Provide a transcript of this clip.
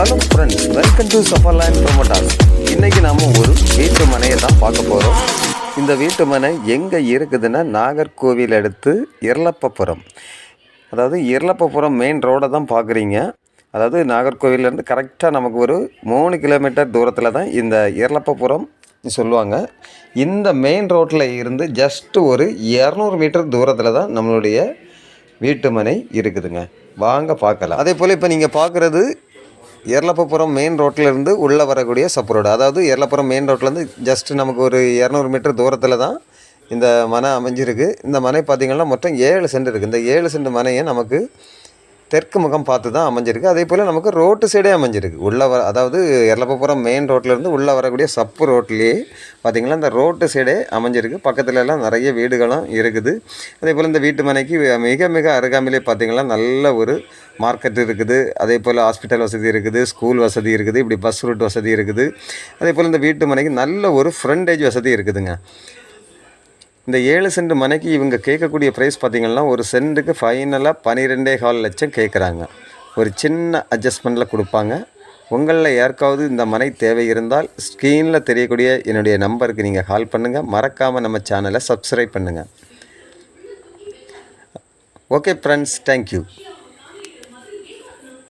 Hello friends welcome to Safarland promoters இன்றைக்கி நாம் ஒரு வீட்டு மனையை தான் பார்க்க போகிறோம் இந்த வீட்டு மனை எங்கே இருக்குதுன்னா நாகர்கோவில் அடுத்து இரளப்பபுரம் அதாவது இரளப்பபுரம் மெயின் ரோடை தான் பார்க்குறீங்க. அதாவது நாகர்கோவிலேருந்து கரெக்டாக நமக்கு ஒரு மூணு கிலோமீட்டர் தூரத்தில் தான் இந்த இரளப்பபுரம் சொல்லுவாங்க. இந்த மெயின் ரோட்டில் இருந்து ஜஸ்ட்டு ஒரு இரநூறு மீட்டர் தூரத்தில் தான் நம்மளுடைய வீட்டு மனை இருக்குதுங்க. வாங்க பார்க்கலாம். அதே போல் இப்போ நீங்கள் பார்க்குறது எர்லப்பபுரம் மெயின் ரோட்டிலேருந்து உள்ளே வரக்கூடிய சப்பு ரோடு அதாவது எர்லப்புரம் மெயின் ரோட்லேருந்து ஜஸ்ட் நமக்கு ஒரு இரநூறு மீட்டர் தூரத்தில் தான் இந்த மனை அமைஞ்சிருக்கு. இந்த மனை பார்த்திங்கன்னா மொத்தம் ஏழு சென்ட் இருக்குது இந்த ஏழு சென்ட் மனையை நமக்கு தெற்கு முகம் பார்த்து தான் அமைஞ்சிருக்கு. அதே போல் நமக்கு ரோட்டு சைடே அமைஞ்சிருக்கு. உள்ளே வர அதாவது எர்லப்பபுரம் மெயின் ரோட்லேருந்து உள்ளே வரக்கூடிய சப்பு ரோட்லேயே பார்த்திங்கன்னா இந்த ரோட்டு சைடே அமைஞ்சிருக்கு. பக்கத்துல எல்லாம் நிறைய வீடுகளும் இருக்குது. அதே போல் இந்த வீட்டு மனைக்கு மிக மிக அருகாமையிலே பார்த்திங்கன்னா நல்ல ஒரு மார்க்கெட் இருக்குது. அதே போல் ஹாஸ்பிட்டல் வசதி இருக்குது ஸ்கூல் வசதி இருக்குது இப்படி பஸ் ரூட் வசதி இருக்குது. அதே போல் இந்த வீட்டு மனைக்கு நல்ல ஒரு ஃப்ரண்டேஜ் வசதி இருக்குதுங்க. இந்த ஏழு சென்ட் மனைக்கு இவங்க கேட்கக்கூடிய ப்ரைஸ் பார்த்திங்கன்னா ஒரு சென்ட்டுக்கு ஃபைனலாக பன்னிரெண்டே கால் லட்சம் கேட்குறாங்க. ஒரு சின்ன அட்ஜஸ்ட்மெண்ட்டில் கொடுப்பாங்க. உங்களில் யாருக்காவது இந்த மனை தேவை இருந்தால் ஸ்க்ரீனில் தெரியக்கூடிய என்னுடைய நம்பருக்கு நீங்கள் கால் பண்ணுங்கள் மறக்காமல் நம்ம சேனலை சப்ஸ்கிரைப் பண்ணுங்கள் ஓகே ஃப்ரெண்ட்ஸ் தேங்க்யூ